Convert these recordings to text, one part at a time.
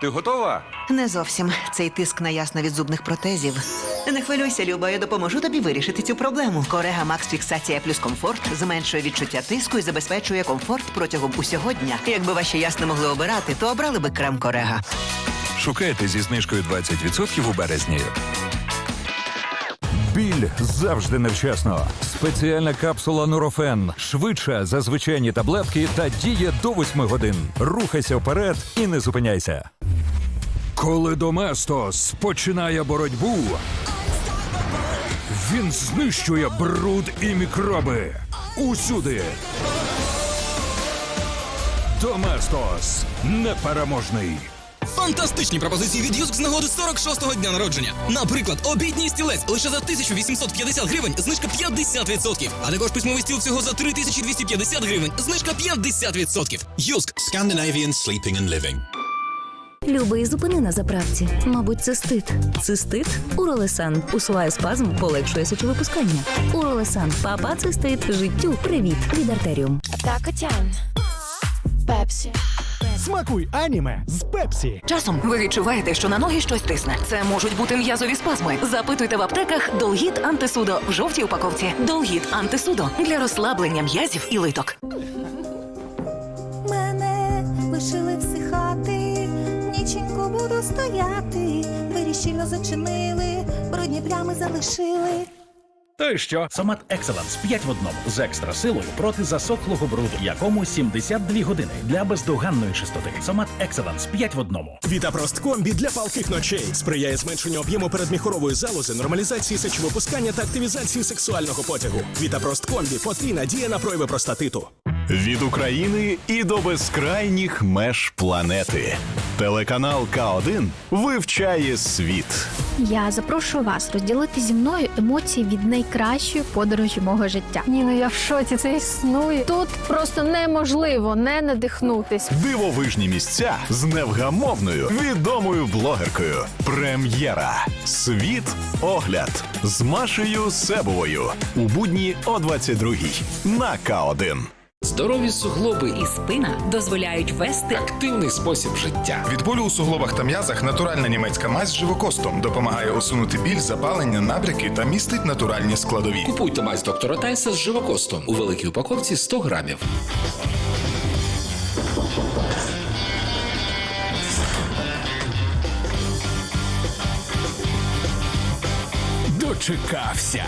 ти готова? Не зовсім цей тиск на ясно від зубних протезів. Не хвилюйся, Люба, я допоможу тобі вирішити цю проблему. Корега Макс Фіксація плюс комфорт зменшує відчуття тиску і забезпечує комфорт протягом усього дня. Якби ваші ясно могли обирати, то обрали би крем Корега. Шукайте зі знижкою 20% у березні. Біль завжди невчасно. Спеціальна капсула Нурофен швидша за звичайні таблетки та діє до 8 годин. Рухайся вперед і не зупиняйся. Коли Доместос починає боротьбу, він знищує бруд і мікроби усюди. Доместос непереможний. Фантастичні пропозиції від Юск з нагоди 46-го дня народження. Наприклад, обідній стілець лише за 1850 гривень, знижка 50%. А також письмовий стіл всього за 3250 гривень, знижка 50%. Юск. Scandinavian Sleeping and Living. Любий зупини на заправці. Мабуть, це стит. Цистит? Уролесан. Усуває спазм, полегшує сечовипускання. Уролесан. Папа цистит. Життю. Привіт. Від артеріум. Такотян. Пепсі. Смакуй аніме з Пепсі. Часом ви відчуваєте, що на ноги щось тисне. Це можуть бути м'язові спазми. Запитуйте в аптеках Долгіт антисудо в жовтій упаковці. Долгіт антисудо для розслаблення м'язів і литок. Мене лишили стояти. Двері щільно зачинили, брудні плями залишили. То й що? Сомат Екселенс 5 в одному з екстра силою проти засохлого бруду, якому 72 години для бездоганної чистоти. Сомат Екселенс 5 в одному. Вітапрост комбі для палких ночей сприяє зменшенню об'єму передміхорової залози, нормалізації сечовипускання та активізації сексуального потягу. Вітапрост комбі потрійна діє на прояви простатиту. Від України і до безкрайніх меж планети. Телеканал К1 вивчає світ. Я запрошую вас розділити зі мною емоції від найкращої подорожі мого життя. Ні, ну я в шоці, це існує. Тут просто неможливо не надихнутись. Дивовижні місця з невгамовною відомою блогеркою. Прем'єра. Світ огляд з Машею Себовою у будні о 22-й на К1. Здорові суглоби І спина дозволяють вести активний спосіб життя. Від болю у суглобах та м'язах натуральна німецька мазь з живокостом допомагає усунути біль, запалення, набряки та містить натуральні складові. Купуйте мазь доктора Тайса з живокостом у великій упаковці 100 грамів. Дочекався.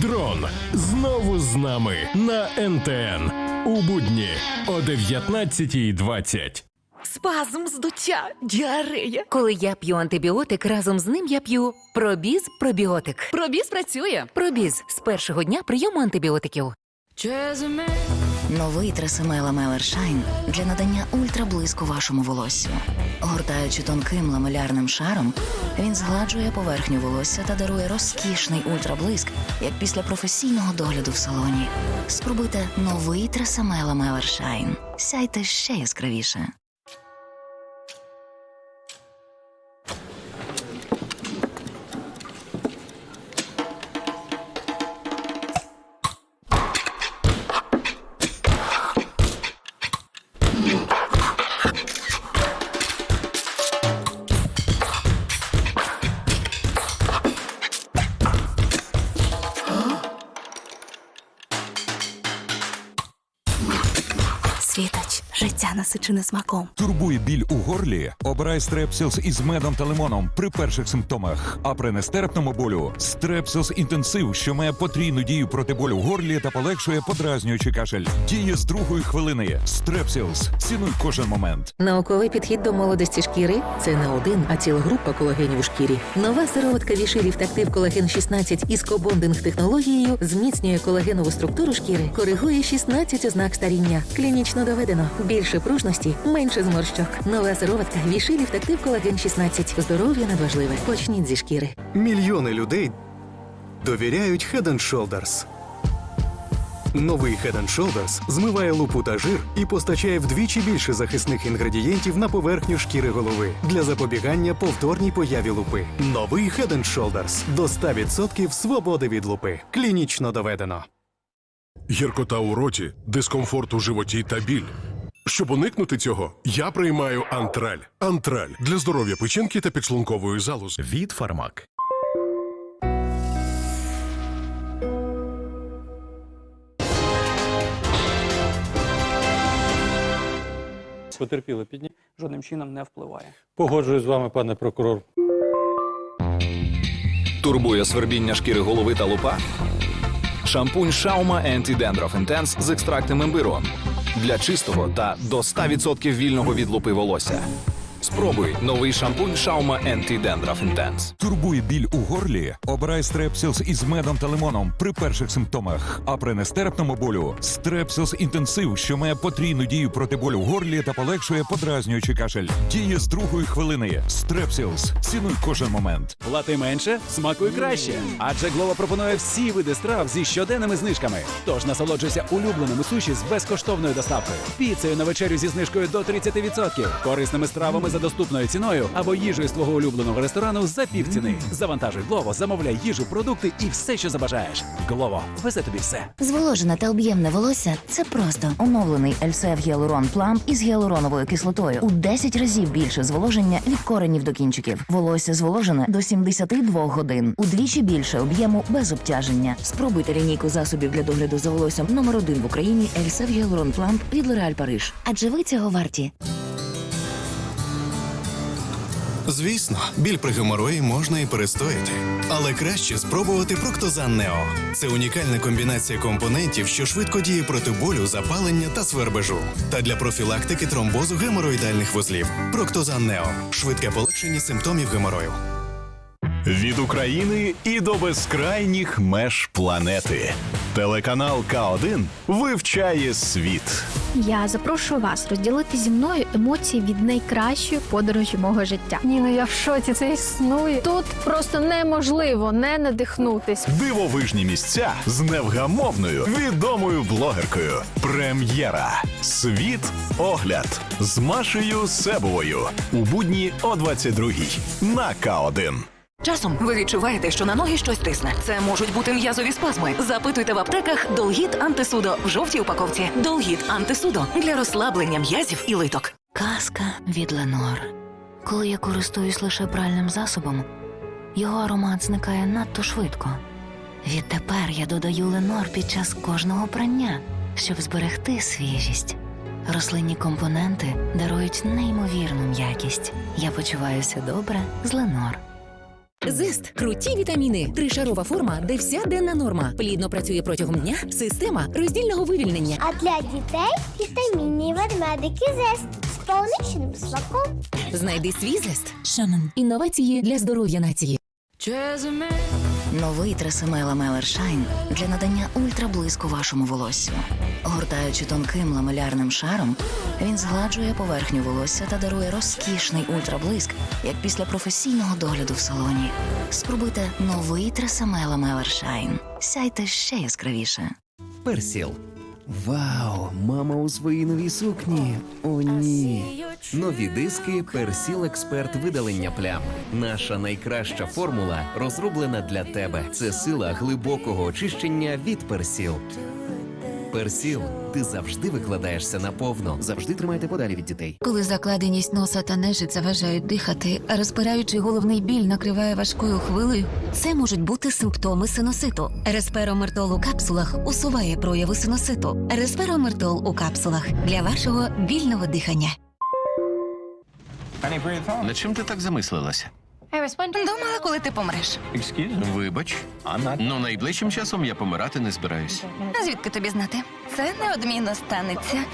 Дрон знову з нами на НТН у будні о 19.20. спазм, здуття, діарея. Коли я п'ю антибіотик, разом з ним я п'ю пробіз пробіотик. Пробіз працює. Пробіз з першого дня прийому антибіотиків. Новий Тресемела Мелер Шайн для надання ультраблиску вашому волоссю. Гортаючи тонким ламелярним шаром, він згладжує поверхню волосся та дарує розкішний ультраблиск, як після професійного догляду в салоні. Спробуйте новий Тресемела Мелер Шайн. Сяйте ще яскравіше. Світоч, життя насичене смаком. Турбує біль у горлі. Обирай стрепсілс із медом та лимоном при перших симптомах. А при нестерпному болю стрепсілс інтенсив, що має потрійну дію проти болю в горлі та полегшує подразнюючий кашель. Діє з другої хвилини. Стрепсілс. Цінуй кожен момент. Науковий підхід до молодості шкіри це не один, а ціла група колагенів у шкірі. Нова сироватка вішилів Тактив Колаген 16 із кобондинг технологією зміцнює колагенову структуру шкіри, коригує 16 ознак старіння. Клінічно доведено. Більше пружності, менше зморщок. Нова сироватка вішилів Тактив Колаген 16. Здоров'я надважливе. Почніть зі шкіри. Мільйони людей довіряють Head Shoulders. Новий Head Shoulders змиває лупу та жир і постачає вдвічі більше захисних інгредієнтів на поверхню шкіри голови для запобігання повторній появі лупи. Новий Head Shoulders до 100% свободи від лупи. Клінічно доведено. Гіркота у роті, дискомфорт у животі та біль. Щоб уникнути цього, я приймаю антраль. Антраль для здоров'я печінки та підшлункової залози. Від Фармак. Потерпіли підні. жодним чином не впливає. Погоджуюсь з вами, пане прокурор. Турбує свербіння шкіри голови та лупа? Шампунь Шаума Anti-Dandruff Intense з екстрактом імбиру для чистого та до 100% вільного від лупи волосся. Спробуй новий шампунь Шаума Anti-Dandruff Intense. Турбує біль у горлі? Обирай стрепсілс із медом та лимоном при перших симптомах. А при нестерпному болю стрепсілс інтенсив, що має потрійну дію проти болю в горлі та полегшує подразнюючий кашель. Діє з другої хвилини. Стрепсілс. Цінуй кожен момент. Плати менше, смакуй краще. Адже Глова пропонує всі види страв зі щоденними знижками. Тож насолоджуйся улюбленими суші з безкоштовною доставкою, піцею на вечерю зі знижкою до 30%, корисними стравами за доступною ціною або їжею з твого улюбленого ресторану за півціни. Завантажуй Глово, замовляй їжу, продукти і все, що забажаєш. Глово везе тобі все. Зволожене та об'ємне волосся це просто оновлений Ельсев Гіалурон Плам із гіалуроновою кислотою. У 10 разів більше зволоження від коренів до кінчиків. Волосся зволожене до 72 годин. Удвічі більше об'єму без обтяження. Спробуйте лінійку засобів для догляду за волоссям номер один в Україні Ельсев Гіалурон Плам від L'Oréal Париж. Адже ви цього варті. Звісно, біль при геморої можна і перестояти. Але краще спробувати Проктозан Нео. Це унікальна комбінація компонентів, що швидко діє проти болю, запалення та свербежу. Та для профілактики тромбозу геморроїдальних вузлів. Проктозан Нео. Швидке полегшення симптомів геморою. Від України і до безкрайніх меж планети. Телеканал К1 вивчає світ. Я запрошую вас розділити зі мною емоції від найкращої подорожі мого життя. Ні, ну я в шоці, це існує. Тут просто неможливо не надихнутись. Дивовижні місця з невгамовною відомою блогеркою. Прем'єра. Світ огляд з Машею Себовою у будні о 22-й на К1. Часом ви відчуваєте, що на ноги щось тисне. Це можуть бути м'язові спазми. Запитуйте в аптеках Долгіт антисудо в жовтій упаковці. Долгіт антисудо для розслаблення м'язів і литок. Казка від Ленор. Коли я користуюсь лише пральним засобом, його аромат зникає надто швидко. Відтепер я додаю Ленор під час кожного прання, щоб зберегти свіжість. Рослинні компоненти дарують неймовірну м'якість. Я почуваюся добре з Ленор. Зист круті вітаміни. Тришарова форма, де вся денна норма. Плідно працює протягом дня. Система роздільного вивільнення. А для дітей вітамінні ведмедики зест з полуничним смаком. Знайди свій зест. Шанон. Інновації для здоров'я нації. Новий Тресемела Мелер Шайн для надання ультраблиску вашому волоссю. Гортаючи тонким ламелярним шаром, він згладжує поверхню волосся та дарує розкішний ультраблиск, як після професійного догляду в салоні. Спробуйте новий Тресемела Мелер Шайн. Сяйте ще яскравіше. Персіл. Вау, мама у своїй новій сукні. О, ні. Нові диски Персіл Експерт видалення плям. Наша найкраща формула розроблена для тебе. Це сила глибокого очищення від Персіл. Персіл, ти завжди викладаєшся наповно. Завжди тримайте подалі від дітей. Коли закладеність носа та нежить заважають дихати, а розпираючий головний біль накриває важкою хвилею, це можуть бути симптоми синуситу. Респеромертол у капсулах усуває прояви синуситу. Респеромертол у капсулах для вашого вільного дихання. Над чим ти так замислилася? Думала, коли ти помреш. Вибач, ну найближчим часом я помирати не збираюсь. Звідки тобі знати? Це неодмінно станеться.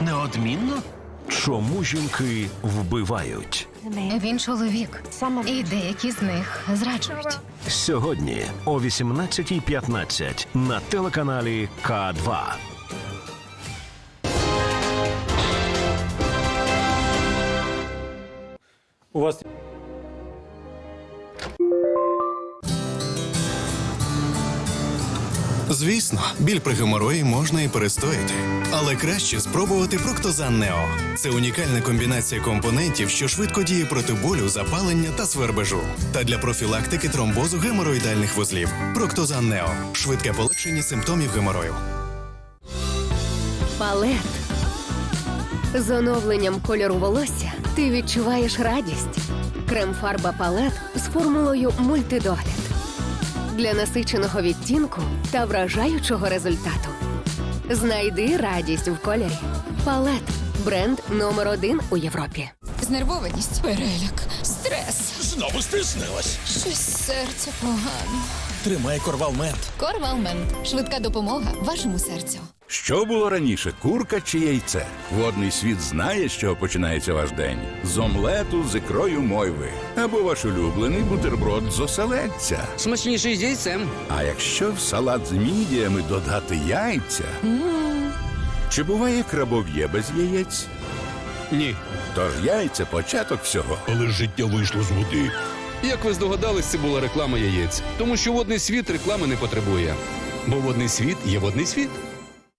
Неодмінно? Чому жінки вбивають? Він чоловік, і деякі з них зраджують сьогодні о 18.15 на телеканалі К 2 Звісно, біль при геморої можна і перестояти. Але краще спробувати Проктозан Нео. Це унікальна комбінація компонентів, що швидко діє проти болю, запалення та свербежу. Та для профілактики тромбозу геморроїдальних вузлів. Проктозан Нео. Швидке полегшення симптомів геморою. Палет. З оновленням кольору волосся ти відчуваєш радість. Крем-фарба палет з формулою мультидогляд для насиченого відтінку та вражаючого результату. Знайди радість в кольорі. Палет бренд номер один у Європі. Знервованість, переляк, стрес. Знову стиснилась. Щось серце погано. Тримай корвалмент. Корвалмент. Швидка допомога вашому серцю. Що було раніше, курка чи яйце? Водний світ знає, з чого починається ваш день. З омлету з ікрою мойви. Або ваш улюблений бутерброд з оселедця. Смачніший з яйцем. А якщо в салат з мідіями додати яйця? Чи буває крабов'є без яєць? Ні. Тож яйця початок всього. Але життя вийшло з води. Як ви здогадались, це була реклама яєць. Тому що водний світ реклами не потребує. Бо водний світ є водний світ.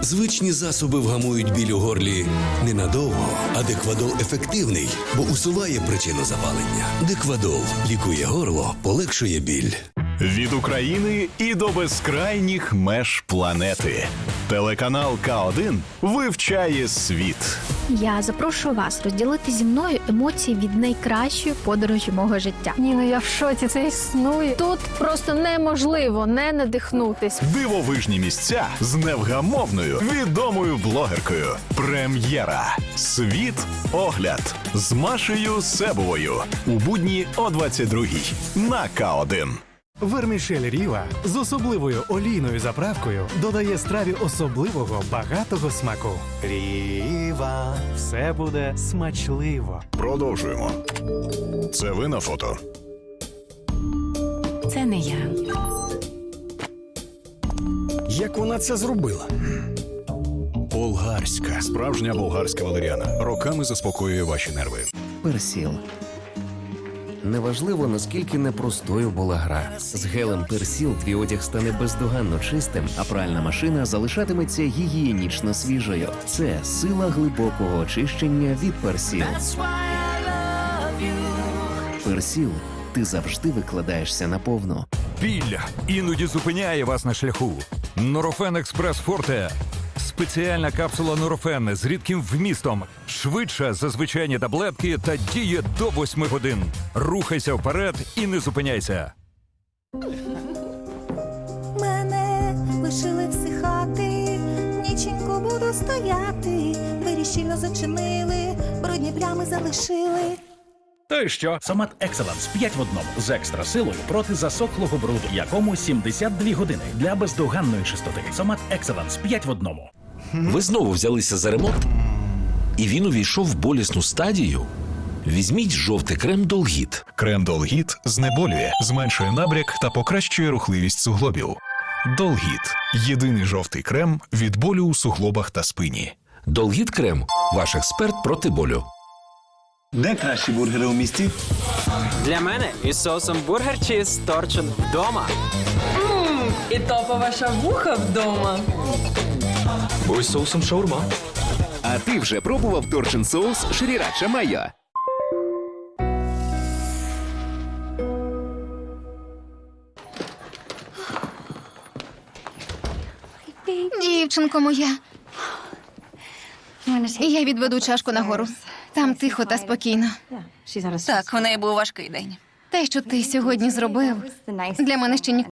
Звичні засоби вгамують біль у горлі ненадовго, а деквадол ефективний, бо усуває причину запалення. Деквадол лікує горло, полегшує біль. Від України і до безкрайніх меж планети. Телеканал К1 вивчає світ. Я запрошую вас розділити зі мною емоції від найкращої подорожі мого життя. Ні, ну я в шоці, це існує. Тут просто неможливо не надихнутись. Дивовижні місця з невгамовною відомою блогеркою. Прем'єра. Світ огляд з Машею Себовою у будні о 22-й на К1. Вермішель Ріва з особливою олійною заправкою додає страві особливого багатого смаку. Ріва, все буде смачливо. Продовжуємо. Це ви на фото. Це не я. Як вона це зробила? Болгарська. Справжня болгарська валеріана. Роками заспокоює ваші нерви. Персіл. Неважливо, наскільки непростою була гра. З гелем персіл твій одяг стане бездоганно чистим, а пральна машина залишатиметься гігієнічно свіжою. Це сила глибокого очищення від персіл. Персіл. Ти завжди викладаєшся наповну. Біль іноді зупиняє вас на шляху. Норофен Експрес Форте. Спеціальна капсула Норофен з рідким вмістом. Швидша за звичайні таблетки та діє до 8 годин. Рухайся вперед і не зупиняйся. Мене лишили всихати, ніченько буду стояти. Двері щільно зачинили, брудні плями залишили. То й що? Сомат Екселенс 5 в одному з екстра силою проти засохлого бруду, якому 72 години для бездоганної чистоти. Сомат Екселенс 5 в одному. Ви знову взялися за ремонт, і він увійшов в болісну стадію. Візьміть жовтий крем Долгіт. Крем Долгіт знеболює, зменшує набряк та покращує рухливість суглобів. Долгіт єдиний жовтий крем від болю у суглобах та спині. Долгіт крем ваш експерт проти болю. Де кращі бургери у місті? Для мене із соусом бургер чіз торчин вдома. Мм, і топова шавуха вдома. Ось соусом шаурма. А ти вже пробував торчин соус Шрірача Майо? Дівчинко моя. Я відведу чашку нагору. Там тихо та спокійно. Так, у неї був важкий день. Те, що ти сьогодні зробив, для мене ще ніколи.